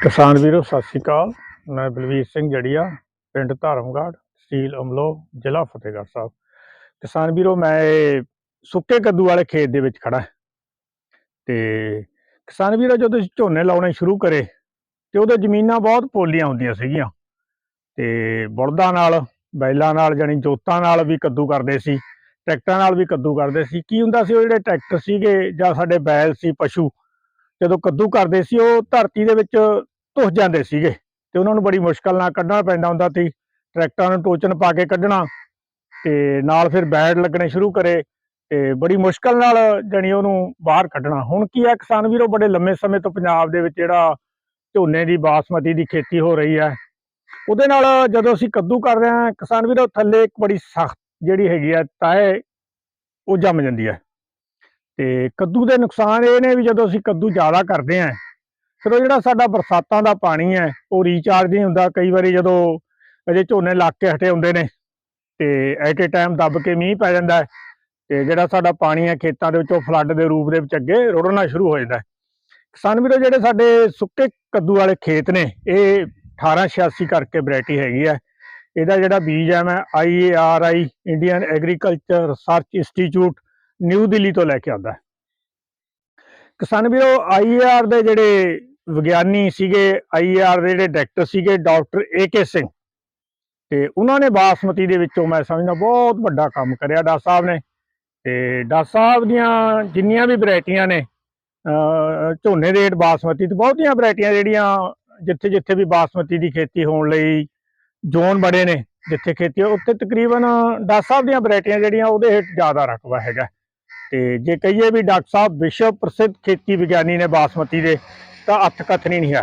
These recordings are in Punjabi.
ਕਿਸਾਨ ਵੀਰੋ, ਸਤਿ ਸ਼੍ਰੀ ਅਕਾਲ। ਮੈਂ ਬਲਵੀਰ ਸਿੰਘ ਜੜੀਆ, ਪਿੰਡ ਧਾਰਮਗੜ੍ਹ ਤਹਿਸੀਲ ਅਮਲੋ ਜ਼ਿਲ੍ਹਾ ਫਤਿਹਗੜ੍ਹ ਸਾਹਿਬ। ਕਿਸਾਨ ਵੀਰੋ, ਮੈਂ ਸੁੱਕੇ ਕੱਦੂ ਵਾਲੇ ਖੇਤ ਦੇ ਵਿੱਚ ਖੜਾ ਤੇ ਕਿਸਾਨ ਵੀਰੋ, ਜਦੋਂ ਝੋਨੇ ਲਾਉਣੇ ਸ਼ੁਰੂ ਕਰੇ, ਤੇ ਉਹਦੇ ਜ਼ਮੀਨਾਂ ਬਹੁਤ ਪੋਲੀਆਂ ਹੁੰਦੀਆਂ ਸੀਗੀਆਂ। ਤੇ ਬਲਦਾਂ ਨਾਲ, ਬੈਲਾਂ ਨਾਲ ਜਾਨੀ ਜੋਤਾਂ ਨਾਲ ਵੀ ਕੱਦੂ ਕਰਦੇ ਸੀ, ਟਰੈਕਟਰਾਂ ਨਾਲ ਵੀ ਕੱਦੂ ਕਰਦੇ ਸੀ। ਕੀ ਹੁੰਦਾ ਸੀ, ਉਹ ਜਿਹੜੇ ਟਰੈਕਟਰ ਸੀਗੇ ਜਾਂ ਸਾਡੇ ਬੈਲ ਸੀ, ਪਸ਼ੂ, ਜਦੋਂ ਕੱਦੂ ਕਰਦੇ ਸੀ, ਉਹ ਧਰਤੀ ਦੇ ਵਿੱਚ ਧੁੱਸ ਜਾਂਦੇ ਸੀਗੇ ਤੇ ਉਹਨਾਂ ਨੂੰ ਬੜੀ ਮੁਸ਼ਕਲ ਨਾਲ ਕੱਢਣਾ ਪੈਂਦਾ ਹੁੰਦਾ ਸੀ। ਟਰੈਕਟਰਾਂ ਨੂੰ ਟੋਚਨ ਪਾ ਕੇ ਕੱਢਣਾ ਤੇ ਨਾਲ ਫਿਰ ਬੈਡ ਲੱਗਣੇ ਸ਼ੁਰੂ ਕਰੇ ਤੇ ਬੜੀ ਮੁਸ਼ਕਲ ਨਾਲ ਜਾਣੀ ਉਹਨੂੰ ਬਾਹਰ ਕੱਢਣਾ। ਹੁਣ ਕੀ ਹੈ ਕਿਸਾਨ ਵੀਰੋ, ਬੜੇ ਲੰਮੇ ਸਮੇਂ ਤੋਂ ਪੰਜਾਬ ਦੇ ਵਿੱਚ ਜਿਹੜਾ ਝੋਨੇ ਦੀ ਬਾਸਮਤੀ ਦੀ ਖੇਤੀ ਹੋ ਰਹੀ ਹੈ, ਉਹਦੇ ਨਾਲ ਜਦੋਂ ਅਸੀਂ ਕੱਦੂ ਕਰ ਰਹੇ ਹਾਂ, ਕਿਸਾਨ ਵੀਰੋ, ਥੱਲੇ ਇੱਕ ਬੜੀ ਸਖਤ ਜਿਹੜੀ ਹੈਗੀ ਆ ਤਾਏ, ਉਹ ਜੰਮ ਜਾਂਦੀ ਹੈ। ਤੇ ਕੱਦੂ ਦੇ ਨੁਕਸਾਨ ਇਹ ਨੇ ਵੀ ਜਦੋਂ ਅਸੀਂ ਕੱਦੂ ਜ਼ਿਆਦਾ ਕਰਦੇ ਆਂ ਫਿਰ ਉਹ ਜਿਹੜਾ ਸਾਡਾ ਬਰਸਾਤਾਂ ਦਾ ਪਾਣੀ ਹੈ, ਉਹ ਰੀਚਾਰਜ ਨਹੀਂ ਹੁੰਦਾ। ਕਈ ਵਾਰੀ ਜਦੋਂ ਅਜੇ ਝੋਨੇ ਲੱਗ ਕੇ ਹਟੇ ਹੁੰਦੇ ਨੇ, ਤੇ ਐਟ ਏ ਟਾਈਮ ਦੱਬ ਕੇ ਮੀਂਹ ਪੈ ਜਾਂਦਾ ਹੈ, ਤੇ ਜਿਹੜਾ ਸਾਡਾ ਪਾਣੀ ਹੈ ਖੇਤਾਂ ਦੇ ਵਿੱਚੋਂ ਫਲੱਡ ਦੇ ਰੂਪ ਦੇ ਵਿੱਚ ਅੱਗੇ ਰੁੜਨਾ ਸ਼ੁਰੂ ਹੋ ਜਾਂਦਾ ਕਿਸਾਨ ਵੀਰੋ, ਜਿਹੜੇ ਸਾਡੇ ਸੁੱਕੇ ਕੱਦੂ ਵਾਲੇ ਖੇਤ ਨੇ, ਇਹ 1886 ਕਰਕੇ ਵੈਰਾਈਟੀ ਹੈਗੀ ਹੈ। ਇਹਦਾ ਜਿਹੜਾ ਬੀਜ ਹੈ, ਮੈਂ IARI Indian agriculture research institute new Delhi ਤੋਂ ਲੈ ਕੇ ਆਉਂਦਾ। ਕਿਸਾਨ ਵੀਰੋ ਆਈਆਰ ਦੇ ਜਿਹੜੇ ਵਿਗਿਆਨੀ ਸੀਗੇ ਆਈਆਰ ਦੇ ਜਿਹੜੇ ਡਾਇਰੈਕਟਰ ਸੀਗੇ, ਡਾਕਟਰ ਏਕੇ ਸਿੰਘ। ਤੇ ਉਹਨਾਂ ਨੇ ਬਾਸਮਤੀ ਦੇ ਵਿੱਚੋਂ ਮੈਂ ਸਮਝਦਾ ਬਹੁਤ ਵੱਡਾ ਕੰਮ ਕਰਿਆ ਡਾਕਟਰ ਸਾਹਿਬ ਨੇ। ਤੇ ਡਾਕਟਰ ਸਾਹਿਬ ਦੀਆਂ ਜਿੰਨੀਆਂ ਵੀ ਵੈਰਾਈਟੀਆਂ ਨੇ ਝੋਨੇ ਦੇ ਬਾਸਮਤੀ ਤੇ ਬਹੁਤੀਆਂ ਵੈਰਾਈਟੀਆਂ ਜਿਹੜੀਆਂ ਜਿੱਥੇ ਜਿੱਥੇ ਵੀ ਬਾਸਮਤੀ ਦੀ ਖੇਤੀ ਹੋਣ ਲਈ ਜ਼ੋਨ ਬੜੇ ਨੇ, ਜਿੱਥੇ ਖੇਤੀ ਉੱਥੇ ਤਕਰੀਬਨ ਡਾਕਟਰ ਸਾਹਿਬ ਦੀਆਂ ਵੈਰਾਈਟੀਆਂ ਜਿਹੜੀਆਂ ਉਹਦੇ ਹੇਠ ਜ਼ਿਆਦਾ ਰਕਬਾ ਹੈਗਾ। ਤੇ ਜੇ ਕਹੀਏ ਵੀ ਡਾਕਟਰ ਸਾਹਿਬ ਵਿਸ਼ਵ ਪ੍ਰਸਿੱਧ ਖੇਤੀ ਵਿਗਿਆਨੀ ਨੇ ਬਾਸਮਤੀ ਦੇ, ਤਾਂ ਅੱਥ ਕਥਨੀ ਨਹੀਂ ਹੈ।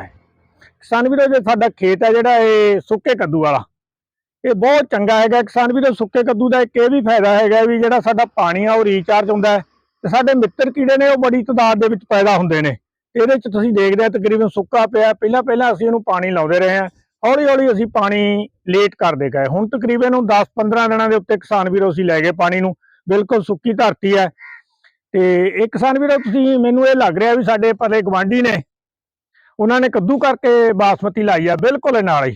ਕਿਸਾਨ ਵੀਰੋ, ਜੇ ਸਾਡਾ ਖੇਤ ਹੈ ਜਿਹੜਾ ਇਹ ਸੁੱਕੇ ਕੱਦੂ ਵਾਲਾ, ਇਹ ਬਹੁਤ ਚੰਗਾ ਹੈਗਾ। ਕਿਸਾਨ ਵੀਰੋ, ਸੁੱਕੇ ਕੱਦੂ ਦਾ ਇੱਕ ਇਹ ਵੀ ਫਾਇਦਾ ਹੈਗਾ ਵੀ ਜਿਹੜਾ ਸਾਡਾ ਪਾਣੀ ਆ ਉਹ ਰੀਚਾਰਜ ਹੁੰਦਾ ਤੇ ਸਾਡੇ ਮਿੱਤਰ ਕੀੜੇ ਨੇ, ਉਹ ਬੜੀ ਤਾਦਾਦ ਦੇ ਵਿੱਚ ਪੈਦਾ ਹੁੰਦੇ ਨੇ। ਇਹਦੇ ਚ ਤੁਸੀਂ ਦੇਖਦੇ ਆ ਤਕਰੀਬਨ ਸੁੱਕਾ ਪਿਆ। ਪਹਿਲਾਂ ਪਹਿਲਾਂ ਅਸੀਂ ਇਹਨੂੰ ਪਾਣੀ ਲਾਉਂਦੇ ਰਹੇ ਹਾਂ। ਹੌਲੀ ਹੌਲੀ ਅਸੀਂ ਪਾਣੀ ਲੇਟ ਕਰਦੇ ਗਏ। ਹੁਣ ਤਕਰੀਬਨ ਨੂੰ 10-15 ਦਿਨਾਂ ਦੇ ਉੱਤੇ ਕਿਸਾਨ ਵੀਰੋ ਅਸੀਂ ਲੈ ਗਏ ਪਾਣੀ ਨੂੰ। ਬਿਲਕੁਲ ਸੁੱਕੀ ਧਰਤੀ ਹੈ। ਤੇ ਇਹ ਕਿਸਾਨ ਵੀਰੋ, ਤੁਸੀਂ ਮੈਨੂੰ ਇਹ ਲੱਗ ਰਿਹਾ ਵੀ ਸਾਡੇ ਪਰਲੇ ਗਵਾਂਢੀ ਨੇ, ਉਹਨਾਂ ਨੇ ਕੱਦੂ ਕਰਕੇ ਬਾਸਮਤੀ ਲਾਈ ਆ, ਬਿਲਕੁਲ ਇਹ ਨਾਲ ਹੀ।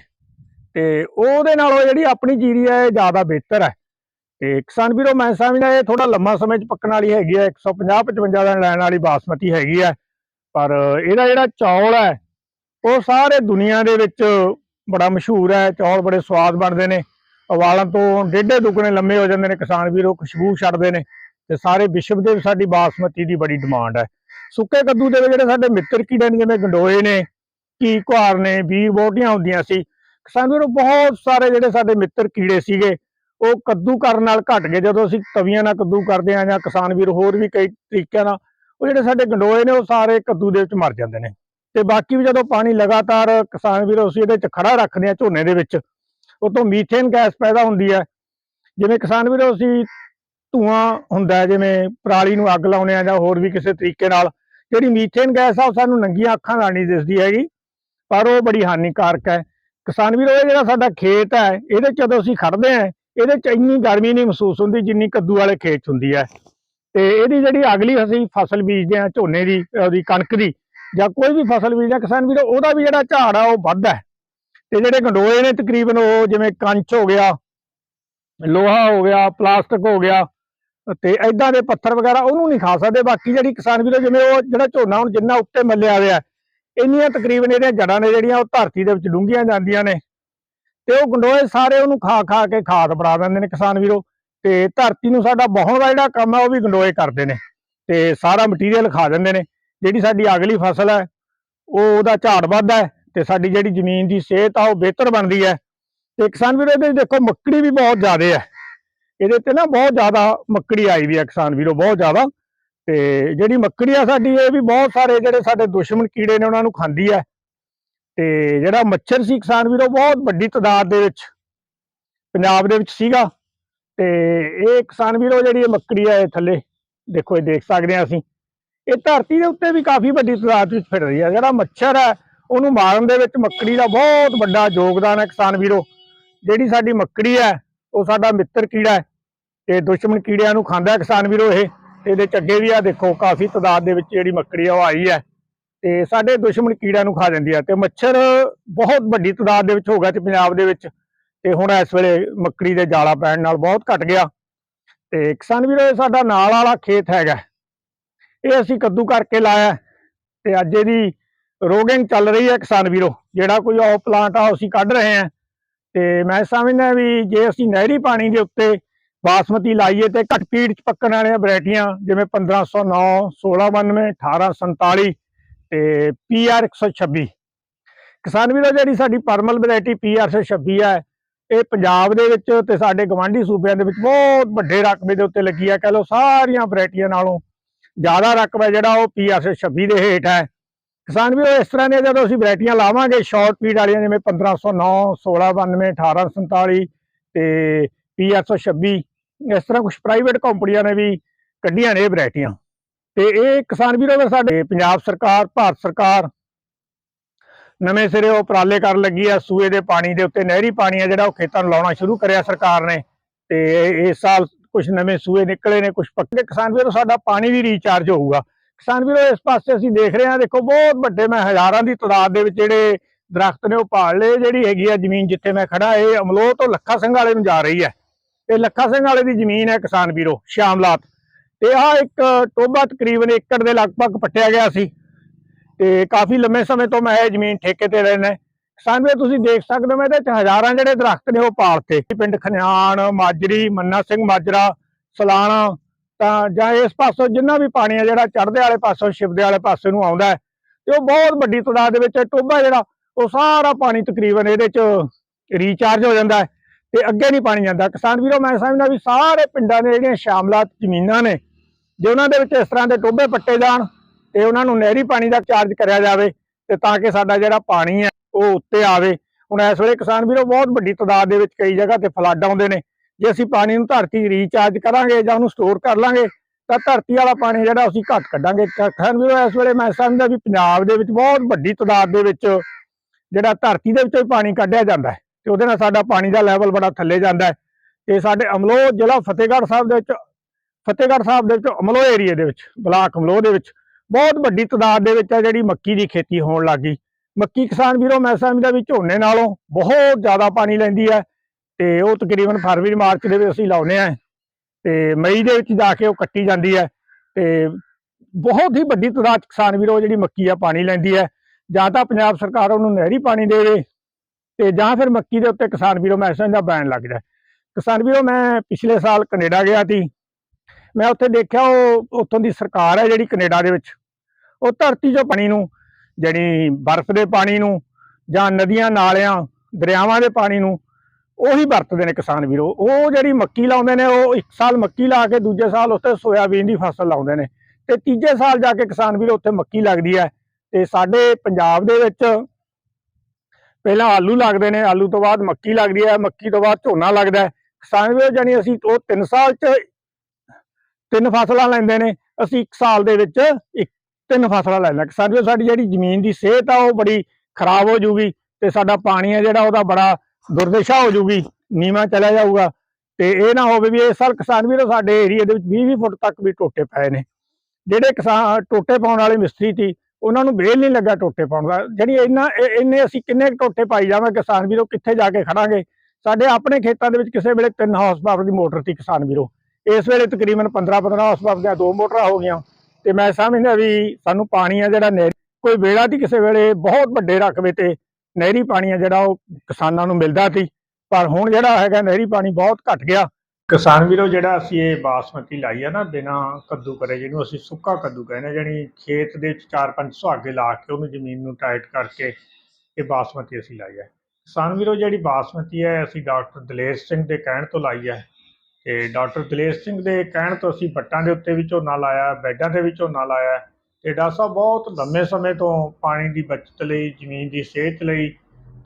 ਤੇ ਉਹਦੇ ਨਾਲੋਂ ਜਿਹੜੀ ਆਪਣੀ ਜੀਰੀ ਹੈ ਇਹ ਜ਼ਿਆਦਾ ਬਿਹਤਰ ਹੈ ਤੇ ਕਿਸਾਨ ਵੀਰੋ, ਮੈਂ ਸਮਝਦਾ ਇਹ ਥੋੜਾ ਲੰਮਾ ਸਮੇਂ ਚ ਪੱਕਣ ਵਾਲੀ ਹੈਗੀ ਹੈ 150 55 ਦਿਨ ਲੈਣ ਵਾਲੀ ਬਾਸਮਤੀ ਹੈਗੀ ਹੈ ਪਰ ਇਹਦਾ ਜਿਹੜਾ ਚੌਲ ਹੈ ਉਹ ਸਾਰੇ ਦੁਨੀਆ ਦੇ ਵਿੱਚ ਬੜਾ ਮਸ਼ਹੂਰ ਹੈ ਚੌਲ ਬੜੇ ਸਵਾਦ ਬਣਦੇ ਨੇ। ਉਬਾਲਣ ਤੋਂ ਡੇਢੇ ਦੁੱਗਣੇ ਲੰਮੇ ਹੋ ਜਾਂਦੇ ਨੇ ਕਿਸਾਨ ਵੀਰੋ, ਖੁਸ਼ਬੂ ਛੱਡਦੇ ਨੇ। ਤੇ ਸਾਰੇ ਵਿਸ਼ਵ ਦੇ ਸਾਡੀ ਬਾਸਮਤੀ ਦੀ ਬੜੀ ਡਿਮਾਂਡ ਹੈ। ਸੁੱਕੇ ਕੱਦੂ ਦੇ ਜਿਹੜੇ ਸਾਡੇ ਮਿੱਤਰ ਕੀੜੇ ਨੇ, ਜਿਵੇਂ ਗੰਡੋਏ ਨੇ, ਕੀ ਕੁਹਾਰ ਨੇ ਵੀਰ ਬੋਟੀਆਂ ਹੁੰਦੀਆਂ ਸੀ, ਕਿਸਾਨ ਵੀਰੋ ਬਹੁਤ ਸਾਰੇ ਜਿਹੜੇ ਸਾਡੇ ਮਿੱਤਰ ਕੀੜੇ ਸੀਗੇ, ਉਹ ਕੱਦੂ ਕਰਨ ਨਾਲ ਘਟ ਗਏ। ਜਦੋਂ ਅਸੀਂ ਤਵੀਆਂ ਨਾਲ ਕੱਦੂ ਕਰਦੇ ਆ ਜਾਂ ਕਿਸਾਨ ਵੀਰ ਹੋਰ ਵੀ ਕਈ ਤਰੀਕਿਆਂ ਨਾਲ, ਉਹ ਜਿਹੜੇ ਸਾਡੇ ਗੰਡੋਏ ਨੇ, ਉਹ ਸਾਰੇ ਕੱਦੂ ਦੇ ਵਿੱਚ ਮਰ ਜਾਂਦੇ ਨੇ। ਤੇ ਬਾਕੀ ਵੀ ਜਦੋਂ ਪਾਣੀ ਲਗਾਤਾਰ ਕਿਸਾਨ ਵੀਰੋ ਅਸੀਂ ਇਹਦੇ ਚ ਖੜਾ ਰੱਖਦੇ ਆ ਝੋਨੇ ਦੇ ਵਿੱਚ, ਉਤੋਂ ਮੀਥੇਨ ਗੈਸ ਪੈਦਾ ਹੁੰਦੀ ਹੈ। ਜਿਵੇਂ ਕਿਸਾਨ ਵੀਰੋ ਅਸੀਂ ਧੂਆਂ ਹੁੰਦਾ ਜਿਵੇਂ ਪਰਾਲੀ ਨੂੰ ਅੱਗ ਲਾਉਣੇ ਆ ਜਾਂ ਹੋਰ ਵੀ ਕਿਸੇ ਤਰੀਕੇ ਨਾਲ, ਜਿਹੜੀ ਮੀਥੇਨ ਗੈਸ ਆ ਉਹ ਸਾਨੂੰ ਨੰਗੀਆਂ ਅੱਖਾਂ ਨਾਲ ਨਹੀਂ ਦਿਸਦੀ ਹੈਗੀ, ਪਰ ਉਹ ਬੜੀ ਹਾਨੀਕਾਰਕ ਹੈ। ਕਿਸਾਨ ਵੀਰੋ, ਇਹ ਜਿਹੜਾ ਸਾਡਾ ਖੇਤ ਹੈ, ਇਹਦੇ 'ਚ ਜਦੋਂ ਅਸੀਂ ਖੜਦੇ ਆ ਇਹਦੇ 'ਚ ਇੰਨੀ ਗਰਮੀ ਨਹੀਂ ਮਹਿਸੂਸ ਹੁੰਦੀ ਜਿੰਨੀ ਕੱਦੂ ਵਾਲੇ ਖੇਤ 'ਚ ਹੁੰਦੀ ਹੈ। ਤੇ ਇਹਦੀ ਜਿਹੜੀ ਅਗਲੀ ਅਸੀਂ ਫਸਲ ਬੀਜਦੇ ਆ ਝੋਨੇ ਦੀ, ਉਹਦੀ ਕਣਕ ਦੀ, ਜਾਂ ਕੋਈ ਵੀ ਫਸਲ ਬੀਜਦੇ ਆ ਕਿਸਾਨ ਵੀਰੋ, ਉਹਦਾ ਵੀ ਜਿਹੜਾ ਝਾੜ ਆ, ਉਹ ਵੱਧਦਾ ਤੇ ਜਿਹੜੇ ਗੰਡੋਏ ਨੇ ਤਕਰੀਬਨ ਉਹ ਜਿਵੇਂ ਕੰਚ ਹੋ ਗਿਆ, ਲੋਹਾ ਹੋ ਗਿਆ, ਪਲਾਸਟਿਕ ਹੋ ਗਿਆ ਤੇ ਐਦਾਂ ਦੇ ਪੱਥਰ ਵਗੈਰਾ ਉਹਨੂੰ ਨਹੀਂ ਖਾ ਸਕਦੇ। ਬਾਕੀ ਜਿਹੜੀ ਕਿਸਾਨ ਵੀਰੋ, ਜਿਵੇਂ ਉਹ ਜਿਹੜਾ ਝੋਨਾ ਹੁਣ ਜਿੰਨਾ ਉੱਤੇ ਮੱਲਿਆ ਹੋਇਆ, ਇੰਨੀਆਂ ਤਕਰੀਬਨ ਇਹਦੀਆਂ ਜੜਾਂ ਨੇ ਜਿਹੜੀਆਂ ਉਹ ਧਰਤੀ ਦੇ ਵਿੱਚ ਡੂੰਘੀਆਂ ਜਾਂਦੀਆਂ ਨੇ ਤੇ ਉਹ ਗੰਡੋਏ ਸਾਰੇ ਉਹਨੂੰ ਖਾ ਖਾ ਕੇ ਖਾਦ ਬਣਾ ਦਿੰਦੇ ਨੇ ਕਿਸਾਨ ਵੀਰੋ ਤੇ ਧਰਤੀ ਨੂੰ ਸਾਡਾ ਬਹੁਤ ਦਾ ਜਿਹੜਾ ਕੰਮ ਹੈ ਉਹ ਵੀ ਗੰਡੋਏ ਕਰਦੇ ਨੇ ਤੇ ਸਾਰਾ ਮਟੀਰੀਅਲ ਖਾ ਦਿੰਦੇ ਨੇ। ਜਿਹੜੀ ਸਾਡੀ ਅਗਲੀ ਫਸਲ ਹੈ, ਉਹ ਉਹਦਾ ਝਾੜ ਵੱਧਦਾ ਹੈ ਤੇ ਸਾਡੀ ਜਿਹੜੀ ਜ਼ਮੀਨ ਦੀ ਸਿਹਤ ਆ ਉਹ ਬਿਹਤਰ ਬਣਦੀ ਹੈ। ਤੇ ਕਿਸਾਨ ਵੀਰੋ, ਇਹਦੇ 'ਚ ਦੇਖੋ ਮੱਕੜੀ ਵੀ ਬਹੁਤ ਜ਼ਿਆਦਾ ਹੈ। ਇਹਦੇ ਤੇ ਨਾ ਬਹੁਤ ਜ਼ਿਆਦਾ ਮੱਕੜੀ ਆਈ ਵੀ ਹੈ ਕਿਸਾਨ ਵੀਰੋ, ਬਹੁਤ ਜ਼ਿਆਦਾ। ਤੇ ਜਿਹੜੀ ਮੱਕੜੀ ਆ ਸਾਡੀ, ਇਹ ਵੀ ਬਹੁਤ ਸਾਰੇ ਜਿਹੜੇ ਸਾਡੇ ਦੁਸ਼ਮਣ ਕੀੜੇ ਨੇ, ਉਹਨਾਂ ਨੂੰ ਖਾਂਦੀ ਹੈ ਤੇ ਜਿਹੜਾ ਮੱਛਰ ਸੀ ਕਿਸਾਨ ਵੀਰੋ, ਬਹੁਤ ਵੱਡੀ ਤਾਦਾਦ ਦੇ ਵਿੱਚ, ਪੰਜਾਬ ਦੇ ਵਿੱਚ ਸੀਗਾ। ਤੇ ਇਹ ਕਿਸਾਨ ਵੀਰੋ ਜਿਹੜੀ ਇਹ ਮੱਕੜੀ ਆ, ਇਹ ਥੱਲੇ, ਦੇਖੋ ਇਹ ਦੇਖ ਸਕਦੇ ਆ ਅਸੀਂ। ਇਹ ਧਰਤੀ ਦੇ ਉੱਤੇ ਵੀ ਕਾਫੀ ਵੱਡੀ ਤਾਦਾਦ ਵਿੱਚ ਫਿਰ ਰਹੀ ਹੈ ਜਿਹੜਾ ਮੱਛਰ ਹੈ ਉਹਨੂੰ ਮਾਰਨ ਦੇ ਵਿੱਚ ਮੱਕੜੀ ਦਾ ਬਹੁਤ ਵੱਡਾ ਯੋਗਦਾਨ ਹੈ ਕਿਸਾਨ ਵੀਰੋ। ਜਿਹੜੀ ਸਾਡੀ ਮੱਕੜੀ ਹੈ ਉਹ ਸਾਡਾ ਮਿੱਤਰ ਕੀੜਾ ਹੈ ਤੇ ਦੁਸ਼ਮਣ ਕੀੜਿਆਂ ਨੂੰ ਖਾਂਦਾ ਕਿਸਾਨ ਵੀਰੋ ਇਹ। ਤੇ ਇਹਦੇ ਚੱਗੇ ਵੀ ਆ ਦੇਖੋ, ਕਾਫੀ ਤਾਦਾਦ ਦੇ ਵਿੱਚ ਜਿਹੜੀ ਮੱਕੜੀ ਆ, ਉਹ ਆਈ ਹੈ। ਤੇ ਸਾਡੇ ਦੁਸ਼ਮਣ ਕੀੜਿਆਂ ਨੂੰ ਖਾ ਜਾਂਦੀ ਆ। ਤੇ ਮੱਛਰ ਬਹੁਤ ਵੱਡੀ ਤਾਦਾਦ ਦੇ ਵਿੱਚ ਹੋ ਗਿਆ ਤੇ ਪੰਜਾਬ ਦੇ ਵਿੱਚ। ਤੇ ਹੁਣ ਇਸ ਵੇਲੇ ਮੱਕੜੀ ਦੇ ਜਾਲਾ ਪੈਣ ਨਾਲ ਬਹੁਤ ਘਟ ਗਿਆ। ਤੇ ਕਿਸਾਨ ਵੀਰੋ, ਇਹ ਸਾਡਾ ਨਾਲ ਵਾਲਾ ਖੇਤ ਹੈਗਾ। ਇਹ ਅਸੀਂ ਕੱਦੂ ਕਰਕੇ ਲਾਇਆ ਤੇ ਅੱਜ ਇਹਦੀ ਰੋਗਿੰਗ ਚੱਲ ਰਹੀ ਹੈ ਕਿਸਾਨ ਵੀਰੋ। ਜਿਹੜਾ ਕੋਈ ਆਫ ਪਲਾਂਟ ਆ, ਉਹ ਅਸੀਂ ਕੱਢ ਰਹੇ ਹਾਂ। ਤੇ ਮੈਂ ਸਮਝਦਾ ਵੀ ਜੇ ਅਸੀਂ ਨਹਿਰੀ ਪਾਣੀ ਦੇ ਉੱਤੇ ਬਾਸਮਤੀ ਲਾਈਏ ਤੇ ਘੱਟ ਪੀੜ ਚ ਪੱਕਣ ਵਾਲੀਆਂ ਵੈਰਾਈਟੀਆਂ ਜਿਵੇਂ 1509 1692 1847 ਤੇ PR 126 ਕਿਸਾਨ ਵੀਰੋ, ਜਿਹੜੀ ਸਾਡੀ ਪਰਮਲ ਵੈਰਾਈਟੀ PR 126 ਹੈ ਇਹ ਪੰਜਾਬ ਦੇ ਵਿੱਚ ਤੇ ਸਾਡੇ ਗਵਾਂਢੀ ਸੂਬਿਆਂ ਦੇ ਵਿੱਚ ਬਹੁਤ ਵੱਡੇ ਰਕਬੇ ਦੇ ਉੱਤੇ ਲੱਗੀ ਹੈ ਕਹ ਲਓ ਸਾਰੀਆਂ ਵੈਰਾਈਟੀਆਂ ਨਾਲੋਂ ਜ਼ਿਆਦਾ ਰਕਬਾ ਜਿਹੜਾ ਉਹ PR 126 ਦੇ ਹੇਠ ਹੈ। ਕਿਸਾਨ ਵੀਰੋ, ਇਸ ਤਰ੍ਹਾਂ ਦੀਆਂ ਜਦੋਂ ਅਸੀਂ ਵੈਰਾਈਟੀਆਂ ਲਾਵਾਂਗੇ ਸ਼ਾਰਟ ਪੀੜ ਵਾਲੀਆਂ ਜਿਵੇਂ 1509 1692 1847 ਤੇ PR 126 ਇਸ ਤਰ੍ਹਾਂ ਕੁਝ ਪ੍ਰਾਈਵੇਟ ਕੰਪਨੀਆਂ ਨੇ ਵੀ ਕੱਢੀਆਂ ਨੇ ਇਹ ਵੈਰਾਈਟੀਆਂ। ਤੇ ਇਹ ਕਿਸਾਨ ਵੀਰੋ ਸਾਡੇ ਪੰਜਾਬ ਸਰਕਾਰ, ਭਾਰਤ ਸਰਕਾਰ ਨਵੇਂ ਸਿਰੇ ਉਹ ਉਪਰਾਲੇ ਕਰਨ ਲੱਗੀ ਆ, ਸੂਏ ਦੇ ਪਾਣੀ ਦੇ ਉੱਤੇ ਨਹਿਰੀ ਪਾਣੀ ਆ, ਜਿਹੜਾ ਉਹ ਖੇਤਾਂ ਨੂੰ ਲਾਉਣਾ ਸ਼ੁਰੂ ਕਰਿਆ ਸਰਕਾਰ ਨੇ, ਤੇ ਇਸ ਸਾਲ ਕੁਝ ਨਵੇਂ ਸੂਏ ਨਿਕਲੇ ਨੇ ਕੁਝ ਪੱਕੇ, ਕਿਸਾਨ ਵੀਰੋ, ਸਾਡਾ ਪਾਣੀ ਵੀ ਰੀਚਾਰਜ ਹੋਊਗਾ। ਕਿਸਾਨ ਵੀਰੋ, ਇਸ ਪਾਸੇ ਅਸੀਂ ਦੇਖ ਰਹੇ ਹਾਂ, ਦੇਖੋ ਬਹੁਤ ਵੱਡੇ ਮੈਂ ਹਜ਼ਾਰਾਂ ਦੀ ਤਾਦਾਦ ਦੇ ਵਿੱਚ ਜਿਹੜੇ ਦਰਖਤ ਨੇ ਉਹ ਭਾਲ ਲਏ। ਜਿਹੜੀ ਹੈਗੀ ਆ ਜ਼ਮੀਨ ਜਿੱਥੇ ਮੈਂ ਖੜਾ ਇਹ ਅਮਲੋਹ ਤੋਂ ਲੱਖਾ ਸਿੰਘ ਵਾਲੇ ਨੂੰ ਜਾ ਰਹੀ ਹੈ। ਇਹ ਲੱਖਾ ਸਿੰਘ ਵਾਲੇ ਦੀ ਜ਼ਮੀਨ ਹੈ ਕਿਸਾਨ ਵੀਰੋ ਸ਼ਾਮਲਾਤ ਤੇ ਆਹ ਇੱਕ ਟੋਬਾ ਤਕਰੀਬਨ ਏਕੜ ਦੇ ਲਗਭਗ ਪੱਟਿਆ ਗਿਆ ਸੀ। ਤੇ ਕਾਫੀ ਲੰਮੇ ਸਮੇਂ ਤੋਂ ਮੈਂ ਇਹ ਜ਼ਮੀਨ ਠੇਕੇ ਤੇ ਰਹਿਣਾ ਕਿਸਾਨ ਵੀਰੋ, ਤੁਸੀਂ ਦੇਖ ਸਕਦੇ ਹੋ ਇਹਦੇ ਚ ਹਜ਼ਾਰਾਂ ਜਿਹੜੇ ਦਰਖਤ ਨੇ ਉਹ ਪਾਲਤੇ ਪਿੰਡ ਖਨਿਆਣ, ਮਾਜਰੀ, ਮੰਨਾ ਸਿੰਘ, ਮਾਜਰਾ, ਸਲਾਣਾ ਤਾਂ ਜਾਂ ਇਸ ਪਾਸੋਂ ਜਿੰਨਾ ਵੀ ਪਾਣੀ ਆ ਜਿਹੜਾ ਚੜ੍ਹਦੇ ਵਾਲੇ ਪਾਸੋਂ ਸ਼ਿਵਦੇ ਵਾਲੇ ਪਾਸੇ ਨੂੰ ਆਉਂਦਾ ਹੈ, ਤੇ ਉਹ ਬਹੁਤ ਵੱਡੀ ਤਾਦਾਦ ਦੇ ਵਿੱਚ ਟੋਭਾ ਜਿਹੜਾ ਉਹ ਸਾਰਾ ਪਾਣੀ ਤਕਰੀਬਨ ਇਹਦੇ ਚ ਰੀਚਾਰਜ ਹੋ ਜਾਂਦਾ ਤੇ ਅੱਗੇ ਨਹੀਂ ਪਾਣੀ ਜਾਂਦਾ। ਕਿਸਾਨ ਵੀਰੋ ਮੈਂ ਸਮਝਦਾ ਵੀ ਸਾਰੇ ਪਿੰਡਾਂ ਦੇ ਜਿਹੜੀਆਂ ਸ਼ਾਮਲਾਤ ਜ਼ਮੀਨਾਂ ਨੇ ਜੇ ਉਹਨਾਂ ਦੇ ਵਿੱਚ ਇਸ ਤਰ੍ਹਾਂ ਦੇ ਟੋਭੇ ਪੱਟੇ ਜਾਣ ਤੇ ਉਹਨਾਂ ਨੂੰ ਨਹਿਰੀ ਪਾਣੀ ਦਾ ਚਾਰਜ ਕਰਿਆ ਜਾਵੇ ਤੇ ਤਾਂ ਕਿ ਸਾਡਾ ਜਿਹੜਾ ਪਾਣੀ ਹੈ ਉਹ ਉੱਤੇ ਆਵੇ। ਹੁਣ ਇਸ ਵੇਲੇ ਕਿਸਾਨ ਵੀਰੋ ਬਹੁਤ ਵੱਡੀ ਤਾਦਾਦ ਦੇ ਵਿੱਚ ਕਈ ਜਗ੍ਹਾ ਤੇ ਫਲੱਡ ਆਉਂਦੇ ਨੇ। ਜੇ ਅਸੀਂ ਪਾਣੀ ਨੂੰ ਧਰਤੀ ਰੀਚਾਰਜ ਕਰਾਂਗੇ ਜਾਂ ਉਹਨੂੰ ਸਟੋਰ ਕਰ ਲਾਂਗੇ, ਤਾਂ ਧਰਤੀ ਵਾਲਾ ਪਾਣੀ ਜਿਹੜਾ ਅਸੀਂ ਘੱਟ ਕੱਢਾਂਗੇ। ਕਿਸਾਨ ਵੀਰੋ, ਇਸ ਵੇਲੇ ਮੈਂ ਸਮਝਦਾ ਵੀ ਪੰਜਾਬ ਦੇ ਵਿੱਚ ਬਹੁਤ ਵੱਡੀ ਤਾਦਾਦ ਦੇ ਵਿੱਚ ਜਿਹੜਾ ਧਰਤੀ ਦੇ ਵਿੱਚੋਂ ਹੀ ਪਾਣੀ ਕੱਢਿਆ ਜਾਂਦਾ ਹੈ ਤੇ ਉਹਦੇ ਨਾਲ ਸਾਡਾ ਪਾਣੀ ਦਾ ਲੈਵਲ ਬੜਾ ਥੱਲੇ ਜਾਂਦਾ ਹੈ। ਤੇ ਸਾਡੇ ਅਮਲੋਹ ਜ਼ਿਲ੍ਹਾ ਫਤਿਹਗੜ੍ਹ ਸਾਹਿਬ ਦੇ ਵਿੱਚ, ਫਤਿਹਗੜ੍ਹ ਸਾਹਿਬ ਦੇ ਵਿੱਚ, ਅਮਲੋਹ ਏਰੀਏ ਦੇ ਵਿੱਚ, ਬਲਾਕ ਅਮਲੋਹ ਦੇ ਵਿੱਚ ਬਹੁਤ ਵੱਡੀ ਤਾਦਾਦ ਦੇ ਵਿੱਚ ਆ ਜਿਹੜੀ ਮੱਕੀ ਦੀ ਖੇਤੀ ਹੋਣ ਲੱਗੀ ਮੱਕੀ ਕਿਸਾਨ ਵੀਰੋ, ਮੈਂ ਸਮਝਦਾ ਵੀ ਝੋਨੇ ਨਾਲੋਂ ਬਹੁਤ ਜ਼ਿਆਦਾ ਪਾਣੀ ਲੈਂਦੀ ਹੈ। ਤੇ ਉਹ ਤਕਰੀਬਨ ਫਰਵਰੀ ਮਾਰਚ ਦੇ ਵਿੱਚ ਅਸੀਂ ਲਾਉਨੇ ਆ ਤੇ ਮਈ ਦੇ ਵਿੱਚ ਜਾ ਕੇ ਉਹ ਕੱਟੀ ਜਾਂਦੀ ਹੈ ਤੇ ਬਹੁਤ ਹੀ ਵੱਡੀ ਤਾਦਾਦ 'ਚ ਕਿਸਾਨ ਵੀਰੋ ਜਿਹੜੀ ਮੱਕੀ ਆ, ਪਾਣੀ ਲੈਂਦੀ ਹੈ। ਜਾਂ ਤਾਂ ਪੰਜਾਬ ਸਰਕਾਰ ਉਹਨੂੰ ਨਹਿਰੀ ਪਾਣੀ ਦੇਵੇ ਤੇ ਜਾਂ ਫਿਰ ਮੱਕੀ ਦੇ ਉੱਤੇ ਕਿਸਾਨ ਵੀਰੋ, ਮੈਂ ਸਮਝਦਾ ਬੈਨ ਲੱਗ ਜਾਏ ਕਿਸਾਨ ਵੀਰੋ, ਮੈਂ ਪਿਛਲੇ ਸਾਲ ਕੈਨੇਡਾ ਗਿਆ ਸੀ। ਮੈਂ ਉੱਥੇ ਦੇਖਿਆ ਉਹ ਉੱਥੋਂ ਦੀ ਸਰਕਾਰ ਹੈ ਜਿਹੜੀ ਕੈਨੇਡਾ ਦੇ ਵਿੱਚ। ਉਹ ਧਰਤੀ 'ਚੋਂ ਪਾਣੀ ਨੂੰ ਜਿਹੜੀ ਬਰਫ਼ ਦੇ ਪਾਣੀ ਨੂੰ ਜਾਂ ਨਦੀਆਂ, ਨਾਲਿਆਂ, ਦਰਿਆਵਾਂ ਦੇ ਪਾਣੀ ਨੂੰ ਉਹੀ ਵਰਤਦੇ ਨੇ ਕਿਸਾਨ ਵੀਰੋ। ਉਹ ਜਿਹੜੀ ਮੱਕੀ ਲਾਉਂਦੇ ਨੇ, ਉਹ ਇੱਕ ਸਾਲ ਮੱਕੀ ਲਾ ਕੇ ਦੂਜੇ ਸਾਲ ਉੱਥੇ ਸੋਇਆਬੀਨ ਦੀ ਫਸਲ ਲਾਉਂਦੇ ਨੇ। ਤੇ ਤੀਜੇ ਸਾਲ ਜਾ ਕੇ ਕਿਸਾਨ ਵੀਰੋ ਉੱਥੇ ਮੱਕੀ ਲੱਗਦੀ ਹੈ। ਤੇ ਸਾਡੇ ਪੰਜਾਬ ਦੇ ਵਿੱਚ ਪਹਿਲਾਂ ਆਲੂ ਲੱਗਦੇ ਨੇ, ਆਲੂ ਤੋਂ ਬਾਅਦ ਮੱਕੀ ਲੱਗਦੀ ਹੈ, ਮੱਕੀ ਤੋਂ ਬਾਅਦ ਝੋਨਾ ਲੱਗਦਾ ਹੈ। ਕਿਸਾਨ ਵੀਰੋ ਜਾਨੀ ਅਸੀਂ ਉਹ 3 ਸਾਲ ਚ ਤਿੰਨ ਫਸਲਾਂ ਲੈਂਦੇ ਨੇ, ਅਸੀਂ ਇੱਕ ਸਾਲ ਦੇ ਵਿੱਚ ਇੱਕ ਤਿੰਨ ਫਸਲਾਂ ਲੈ ਲੈਂਦੇ ਕਿਸਾਨ ਵੀਰੋ, ਸਾਡੀ ਜਿਹੜੀ ਜ਼ਮੀਨ ਦੀ ਸਿਹਤ ਆ, ਉਹ ਬੜੀ ਖਰਾਬ ਹੋ ਜੂਗੀ ਤੇ ਸਾਡਾ ਪਾਣੀ ਆ ਜਿਹੜਾ, ਉਹਦਾ ਬੜਾ ਦੁਰਦਸ਼ਾ ਹੋ ਜੂਗੀ ਨੀਵਾਂ ਚਲਾ ਜਾਊਗਾ। ਤੇ ਇਹ ਨਾ ਹੋਵੇ ਵੀ ਇਸ ਸਾਲ ਕਿਸਾਨ ਵੀਰੋ, ਸਾਡੇ ਏਰੀਆ ਦੇ ਵਿੱਚ 20-20 ਫੁੱਟ ਤੱਕ ਵੀ ਟੋਟੇ ਪਏ ਨੇ। ਜਿਹੜੇ ਕਿਸਾਨ ਟੋਟੇ ਪਾਉਣ ਵਾਲੇ ਮਿਸਤਰੀ ਸੀ, ਉਹਨਾਂ ਨੂੰ ਬੇਲ ਨਹੀਂ ਲੱਗਾ ਟੋਟੇ ਪਾਉਣ ਦਾ। ਜਿਹੜੀ ਇੰਨਾ ਇੰਨੇ ਅਸੀਂ ਕਿੰਨੇ ਕੁ ਟੋਟੇ ਪਾਈ ਜਾਵਾਂ ਕਿਸਾਨ ਵੀਰੋ, ਕਿੱਥੇ ਜਾ ਕੇ ਖੜਾਂਗੇ? ਸਾਡੇ ਆਪਣੇ ਖੇਤਾਂ ਦੇ ਵਿੱਚ ਕਿਸੇ ਵੇਲੇ 3 ਹਾਊਸ ਪਾਵਰ ਦੀ ਮੋਟਰ ਸੀ ਕਿਸਾਨ ਵੀਰੋ। ਇਸ ਵੇਲੇ ਤਕਰੀਬਨ 15-15 ਹਾਊਸ ਪਾਵਰ ਦੀਆਂ ਦੋ ਮੋਟਰਾਂ ਹੋ ਗਈਆਂ। ਤੇ ਮੈਂ ਸਮਝਦਾ ਵੀ ਸਾਨੂੰ ਪਾਣੀ ਆ ਜਿਹੜਾ ਨਹਿਰੀ, ਕੋਈ ਵੇਲਾ ਦੀ ਕਿਸੇ ਵੇਲੇ, ਬਹੁਤ ਵੱਡੇ ਰਕਬੇ ਤੇ ਨਹਿਰੀ ਪਾਣੀ ਆ ਜਿਹੜਾ ਉਹ ਕਿਸਾਨਾਂ ਨੂੰ ਮਿਲਦਾ ਸੀ। ਪਰ ਹੁਣ ਜਿਹੜਾ ਹੈਗਾ ਨਹਿਰੀ ਪਾਣੀ ਬਹੁਤ ਘਟ ਗਿਆ। ਕਿਸਾਨ ਵੀਰੋ, ਜਿਹੜਾ ਅਸੀਂ ਇਹ ਬਾਸਮਤੀ ਲਾਈ ਆ ਨਾ, ਬਿਨਾ ਕੱਦੂ ਕਰੇ, ਜਿਹਨੂੰ ਅਸੀਂ ਸੁੱਕਾ ਕੱਦੂ ਕਹਿੰਦੇ ਜਾਨੀ ਖੇਤ ਦੇ ਵਿੱਚ ਚਾਰ ਪੰਜ ਸੁਹਾਗੇ ਲਾ ਕੇ ਉਹਨੂੰ ਜ਼ਮੀਨ ਨੂੰ ਟਾਈਟ ਕਰਕੇ ਇਹ ਬਾਸਮਤੀ ਅਸੀਂ ਲਾਈ ਹੈ ਕਿਸਾਨ ਵੀਰੋ, ਜਿਹੜੀ ਬਾਸਮਤੀ ਹੈ, ਅਸੀਂ ਡਾਕਟਰ ਦਲੇਰ ਸਿੰਘ ਦੇ ਕਹਿਣ ਤੋਂ ਲਾਈ ਹੈ ਤੇ ਡਾਕਟਰ ਦਲੇਰ ਸਿੰਘ ਦੇ ਕਹਿਣ ਤੋਂ ਅਸੀਂ ਬੱਟਾਂ ਦੇ ਉੱਤੇ ਵੀ ਝੋਨਾ ਲਾਇਆ, ਬੈੱਡਾਂ ਤੇ ਵੀ ਝੋਨਾ ਲਾਇਆ। ਤੇ ਡਾਕਟਰ ਸਾਹਿਬ, ਬਹੁਤ ਲੰਮੇ ਸਮੇਂ ਤੋਂ ਪਾਣੀ ਦੀ ਬਚਤ ਲਈ, ਜ਼ਮੀਨ ਦੀ ਸਿਹਤ ਲਈ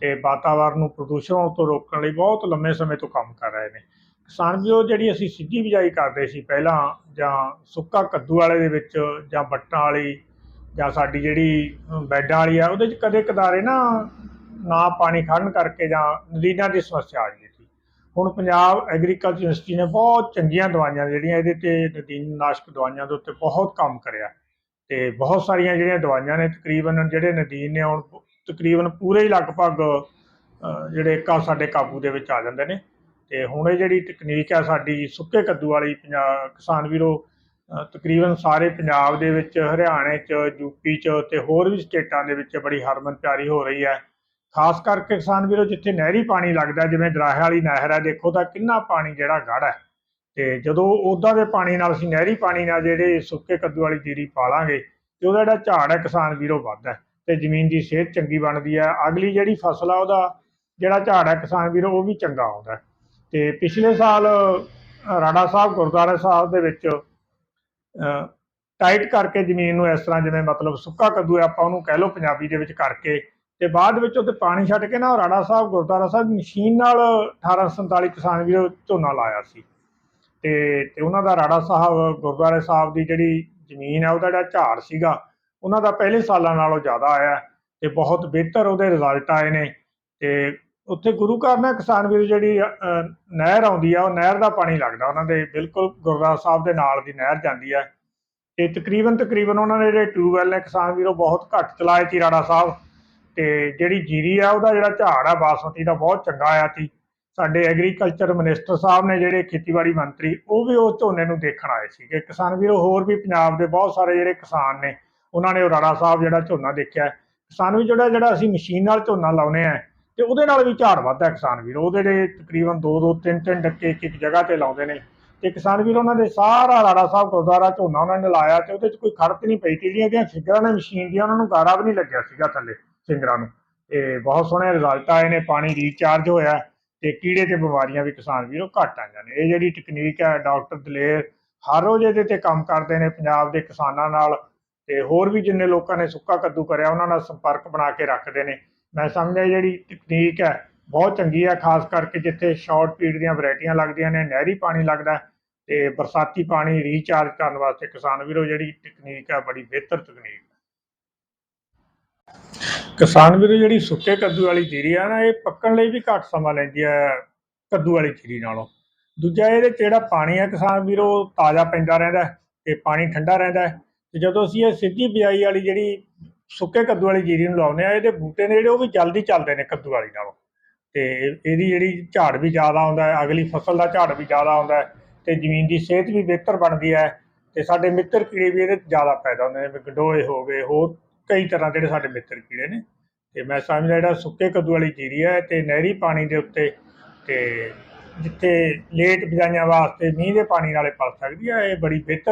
ਤੇ ਵਾਤਾਵਰਨ ਨੂੰ ਪ੍ਰਦੂਸ਼ਣ ਤੋਂ ਰੋਕਣ ਲਈ ਬਹੁਤ ਲੰਮੇ ਸਮੇਂ ਤੋਂ ਕੰਮ ਕਰ ਰਹੇ ਨੇ। ਕਿਸਾਨ ਵੀਰੋ, ਜਿਹੜੀ ਅਸੀਂ ਸਿੱਧੀ ਬਿਜਾਈ ਕਰਦੇ ਸੀ ਪਹਿਲਾਂ, ਜਾਂ ਸੁੱਕਾ ਕੱਦੂ ਵਾਲੇ ਦੇ ਵਿੱਚ, ਜਾਂ ਬੱਟਾਂ ਵਾਲੀ, ਜਾਂ ਸਾਡੀ ਜਿਹੜੀ ਬੈਡਾਂ ਵਾਲੀ ਆ, ਉਹਦੇ 'ਚ ਕਦੇ ਕਦਾਰੇ ਨਾ ਨਾ ਪਾਣੀ ਖੜਨ ਕਰਕੇ ਜਾਂ ਨਦੀਨਾਂ ਦੀ ਸਮੱਸਿਆ ਆ ਗਈ ਸੀ। ਹੁਣ ਪੰਜਾਬ ਐਗਰੀਕਲਚਰ ਯੂਨੀਵਰਸਿਟੀ ਨੇ ਬਹੁਤ ਚੰਗੀਆਂ ਦਵਾਈਆਂ, ਜਿਹੜੀਆਂ ਇਹਦੇ ਤੇ ਨਦੀਨ ਨਾਸ਼ਕ ਦਵਾਈਆਂ ਦੇ ਉੱਤੇ ਬਹੁਤ ਕੰਮ ਕਰਿਆ। ਤੇ ਬਹੁਤ ਸਾਰੀਆਂ ਜਿਹੜੀਆਂ ਦਵਾਈਆਂ ਨੇ, ਤਕਰੀਬਨ ਜਿਹੜੇ ਨਦੀਨ ਨੇ, ਹੁਣ ਤਕਰੀਬਨ ਪੂਰੇ ਹੀ ਲਗਭਗ ਜਿਹੜੇ ਕਾ ਸਾਡੇ ਕਾਬੂ ਦੇ ਵਿੱਚ ਆ ਜਾਂਦੇ ਨੇ। ਤੇ ਹੁਣ ਇਹ ਜਿਹੜੀ ਤਕਨੀਕ ਹੈ ਸਾਡੀ ਸੁੱਕੇ ਕੱਦੂ ਵਾਲੀ ਪੰਜਾਬ ਕਿਸਾਨ ਵੀਰੋ ਤਕਰੀਬਨ ਸਾਰੇ ਪੰਜਾਬ ਦੇ ਵਿੱਚ, ਹਰਿਆਣੇ 'ਚ ਯੂਪੀ 'ਚ ਤੇ ਹੋਰ ਵੀ ਸਟੇਟਾਂ ਦੇ ਵਿੱਚ ਬੜੀ ਹਰਮਨ ਪਿਆਰੀ ਹੋ ਰਹੀ ਹੈ। ਖਾਸ ਕਰਕੇ ਕਿਸਾਨ ਵੀਰੋ, ਜਿੱਥੇ ਨਹਿਰੀ ਪਾਣੀ ਲੱਗਦਾ, ਜਿਵੇਂ ਦਰਾਹੇ ਵਾਲੀ ਨਹਿਰ ਹੈ, ਦੇਖੋ ਤਾਂ ਕਿੰਨਾ ਪਾਣੀ ਜਿਹੜਾ ਗੜ ਹੈ। ਤੇ ਜਦੋਂ ਉਹਦਾ ਦੇ ਪਾਣੀ ਨਾਲ ਅਸੀਂ ਨਹਿਰੀ ਪਾਣੀ ਨਾਲ ਜਿਹੜੇ ਸੁੱਕੇ ਕੱਦੂ ਵਾਲੀ ਜੀਰੀ ਪਾਲਾਂਗੇ ਤੇ ਉਹਦਾ ਜਿਹੜਾ ਝਾੜ ਹੈ ਕਿਸਾਨ ਵੀਰੋ ਵੱਧਦਾ ਹੈ ਤੇ ਜ਼ਮੀਨ ਦੀ ਸਿਹਤ ਚੰਗੀ ਬਣਦੀ ਹੈ ਅਗਲੀ ਜਿਹੜੀ ਫਸਲ ਆ ਉਹਦਾ ਜਿਹੜਾ ਝਾੜ ਹੈ ਕਿਸਾਨ ਵੀਰੋ ਉਹ ਵੀ ਚੰਗਾ ਆਉਂਦਾ ਹੈ। ਤੇ ਪਿਛਲੇ ਸਾਲ ਅ, ਰਾਣਾ ਸਾਹਿਬ ਗੁਰਦੁਆਰਾ ਸਾਹਿਬ ਦੇ ਵਿੱਚ ਟਾਈਟ ਕਰਕੇ ਜ਼ਮੀਨ ਨੂੰ ਇਸ ਤਰ੍ਹਾਂ ਜਿਵੇਂ ਮਤਲਬ ਸੁੱਕਾ ਕੱਦੂ ਹੈ ਆਪਾਂ ਉਹਨੂੰ ਕਹਿ ਲਓ ਪੰਜਾਬੀ ਦੇ ਵਿੱਚ ਕਰਕੇ ਤੇ ਬਾਅਦ ਵਿੱਚ ਉਹ ਉੱਤੇ ਪਾਣੀ ਛੱਡ ਕੇ ਨਾ ਉਹ ਰਾਣਾ ਸਾਹਿਬ ਗੁਰਦੁਆਰਾ ਸਾਹਿਬ ਮਸ਼ੀਨ ਨਾਲ 1847 ਕਿਸਾਨ ਵੀਰੋ ਝੋਨਾ ਲਾਇਆ ਸੀ ਤੇ ਤੇ ਉਹਨਾਂ ਦਾ ਰਾੜਾ ਸਾਹਿਬ, ਗੁਰਦੁਆਰੇ ਸਾਹਿਬ ਦੀ ਜਿਹੜੀ ਜ਼ਮੀਨ ਹੈ, ਉਹਦਾ ਜਿਹੜਾ ਝਾੜ ਸੀਗਾ, ਉਹਨਾਂ ਦਾ ਪਹਿਲੇ ਸਾਲਾਂ ਨਾਲੋਂ ਜ਼ਿਆਦਾ ਆਇਆ ਤੇ ਬਹੁਤ ਬਿਹਤਰ ਉਹਦੇ ਰਿਜ਼ਲਟ ਆਏ ਨੇ। ਤੇ ਉੱਥੇ ਗੁਰੂ ਘਰ ਨਾਲ ਕਿਸਾਨ ਵੀਰ ਜਿਹੜੀ ਨਹਿਰ ਆਉਂਦੀ ਆ, ਉਹ ਨਹਿਰ ਦਾ ਪਾਣੀ ਲੱਗਦਾ ਉਹਨਾਂ ਦੇ, ਬਿਲਕੁਲ ਗੁਰਦੁਆਰਾ ਸਾਹਿਬ ਦੇ ਨਾਲ ਦੀ ਨਹਿਰ ਜਾਂਦੀ ਹੈ ਤੇ ਤਕਰੀਬਨ ਤਕਰੀਬਨ ਉਹਨਾਂ ਦੇ ਜਿਹੜੇ ਟਿਊਬਵੈਲ ਨੇ ਕਿਸਾਨ ਵੀਰੋ, ਬਹੁਤ ਘੱਟ ਚਲਾਏ ਸੀ ਰਾੜਾ ਸਾਹਿਬ। ਤੇ ਜਿਹੜੀ ਜੀਰੀ ਆ, ਉਹਦਾ ਜਿਹੜਾ ਝਾੜ ਆ, ਬਾਸਮਤੀ ਦਾ ਬਹੁਤ ਚੰਗਾ ਆਇਆ ਸੀ। ਸਾਡੇ ਐਗਰੀਕਲਚਰ ਮਿਨਿਸਟਰ ਸਾਹਿਬ ਨੇ ਜਿਹੜੇ ਖੇਤੀਬਾੜੀ ਮੰਤਰੀ, ਉਹ ਵੀ ਉਸ ਝੋਨੇ ਨੂੰ ਦੇਖਣ ਆਏ ਸੀਗੇ। ਕਿਸਾਨ ਵੀਰੋ, ਹੋਰ ਵੀ ਪੰਜਾਬ ਦੇ ਬਹੁਤ ਸਾਰੇ ਜਿਹੜੇ ਕਿਸਾਨ ਨੇ, ਉਹਨਾਂ ਨੇ ਉਹ ਰਾਣਾ ਸਾਹਿਬ ਜਿਹੜਾ ਝੋਨਾ ਦੇਖਿਆ। ਕਿਸਾਨ ਵੀ ਜਿਹੜਾ ਜਿਹੜਾ ਅਸੀਂ ਮਸ਼ੀਨ ਨਾਲ ਝੋਨਾ ਲਾਉਨੇ ਆ ਤੇ ਉਹਦੇ ਨਾਲ ਵੀ ਝਾੜ ਵੱਧਦਾ ਕਿਸਾਨ ਵੀਰੋ। ਉਹਦੇ ਜਿਹੜੇ ਤਕਰੀਬਨ 2 2 3 3 ਡੱਕੇ ਇੱਕ ਇੱਕ ਜਗ੍ਹਾ ਤੇ ਲਾਉਂਦੇ ਨੇ। ਤੇ ਕਿਸਾਨ ਵੀਰ, ਉਹਨਾਂ ਦੇ ਸਾਰਾ ਰਾੜਾ ਸਾਹਿਬ ਗੁਰਦੁਆਰਾ ਝੋਨਾ ਉਹਨਾਂ ਨੇ ਲਾਇਆ ਤੇ ਉਹਦੇ 'ਚ ਕੋਈ ਖੜਤ ਨਹੀਂ ਪਈ। ਜਿਹੜੀਆਂ ਦੀਆਂ ਫਿਗਰਾਂ ਨੇ ਮਸ਼ੀਨ ਦੀਆਂ, ਉਹਨਾਂ ਨੂੰ ਗਾਰਾ ਵੀ ਨਹੀਂ ਲੱਗਿਆ ਸੀਗਾ ਥੱਲੇ ਸਿੰਗਰਾਂ ਨੂੰ। ਤੇ ਬਹੁਤ ਸੋਹਣੇ ਰਿਜ਼ਲਟ ਆਏ ਨੇ, ਪਾਣੀ ਰੀਚਾਰਜ ਹੋਇਆ। ਤੇ ਕੀੜੇ ਤੇ ਬਿਮਾਰੀਆਂ ਵੀ ਕਿਸਾਨ ਵੀਰੋ ਘੱਟ ਆਈਆਂ ਨੇ। ਇਹ ਜਿਹੜੀ ਟੈਕਨੀਕ ਹੈ ਡਾਕਟਰ ਦਲੇਰ ਹਰ ਰੋਜ਼ ਇਹਦੇ ਤੇ ਕੰਮ ਕਰਦੇ ਨੇ ਪੰਜਾਬ ਦੇ ਕਿਸਾਨਾਂ ਨਾਲ ਤੇ ਹੋਰ ਵੀ ਜਿੰਨੇ ਲੋਕਾਂ ਨੇ ਸੁੱਕਾ ਕੱਦੂ ਕਰਿਆ, ਉਹਨਾਂ ਨਾਲ ਸੰਪਰਕ ਬਣਾ ਕੇ ਰੱਖਦੇ ਨੇ। ਮੈਂ ਸਮਝਿਆ ਜਿਹੜੀ ਟੈਕਨੀਕ ਹੈ ਬਹੁਤ ਚੰਗੀ ਹੈ ਖਾਸ ਕਰਕੇ ਜਿੱਥੇ ਸ਼ਾਰਟ ਪੀੜ ਦੀਆਂ ਵੈਰਾਈਟੀਆਂ ਲੱਗਦੀਆਂ ਨੇ, ਨਹਿਰੀ ਪਾਣੀ ਲੱਗਦਾ ਹੈ ਤੇ ਬਰਸਾਤੀ ਪਾਣੀ ਰੀਚਾਰਜ ਕਰਨ ਵਾਸਤੇ ਕਿਸਾਨ ਵੀਰੋ ਜਿਹੜੀ ਟੈਕਨੀਕ ਹੈ ਬੜੀ ਬਿਹਤਰ ਤਕਨੀਕ ਕਿਸਾਨ ਵੀਰੋ, ਜਿਹੜੀ ਸੁੱਕੇ ਕੱਦੂ ਵਾਲੀ ਜੀਰੀ ਆ ਨਾ, ਇਹ ਪੱਕਣ ਲਈ ਵੀ ਘੱਟ ਸਮਾਂ ਲੈਂਦੀ ਹੈ ਕੱਦੂ ਵਾਲੀ ਜੀਰੀ ਨਾਲੋਂ। ਦੂਜਾ ਇਹਦੇ 'ਚ ਜਿਹੜਾ ਪਾਣੀ ਹੈ ਕਿਸਾਨ ਵੀਰੋ ਤਾਜ਼ਾ ਪੈਂਦਾ ਰਹਿੰਦਾ ਹੈ ਤੇ ਪਾਣੀ ਠੰਡਾ ਰਹਿੰਦਾ ਹੈ। ਤੇ ਜਦੋਂ ਅਸੀਂ ਇਹ ਸਿੱਧੀ ਬਿਜਾਈ ਵਾਲੀ ਜਿਹੜੀ ਸੁੱਕੇ ਕੱਦੂ ਵਾਲੀ ਜੀਰੀ ਨੂੰ ਲਾਉਂਦੇ ਆ, ਇਹਦੇ ਬੂਟੇ ਨੇ ਜਿਹੜੇ ਉਹ ਵੀ ਜਲਦੀ ਚੱਲਦੇ ਨੇ ਕੱਦੂ ਵਾਲੀ ਨਾਲੋਂ। ਤੇ ਇਹਦੀ ਜਿਹੜੀ ਝਾੜ ਵੀ ਜ਼ਿਆਦਾ ਆਉਂਦਾ ਹੈ, ਅਗਲੀ ਫਸਲ ਦਾ ਝਾੜ ਵੀ ਜ਼ਿਆਦਾ ਆਉਂਦਾ ਹੈ ਤੇ ਜ਼ਮੀਨ ਦੀ ਸਿਹਤ ਵੀ ਬਿਹਤਰ ਬਣਦੀ ਹੈ ਤੇ ਸਾਡੇ ਮਿੱਤਰ ਕੀੜੇ ਵੀ ਇਹਦੇ 'ਚ ਜ਼ਿਆਦਾ ਪੈਦਾ ਹੁੰਦੇ ਨੇ ਗੰਡੋਏ ਹੋ ਗਏ, ਹੋਰ ਕਈ ਤਰ੍ਹਾਂ ਜਿਹੜੇ ਸਾਡੇ ਮਿੱਤਰ ਕੀੜੇ ਨੇ। ਤੇ ਮੈਂ ਸਮਝਦਾ ਜਿਹੜਾ ਸੁੱਕੇ ਕੱਦੂ ਵਾਲੀ ਜੀਰੀ ਹੈ ਤੇ ਨਹਿਰੀ ਪਾਣੀ ਦੇ ਉੱਤੇ ਤੇ ਜਿੱਥੇ ਲੇਟ ਬਿਜਾਈਆਂ ਵਾਸਤੇ ਮੀਂਹ ਦੇ ਪਾਣੀ ਨਾਲੇ ਪਲ ਸਕਦੀ ਹੈ, ਇਹ ਬੜੀ ਬਿਹਤਰ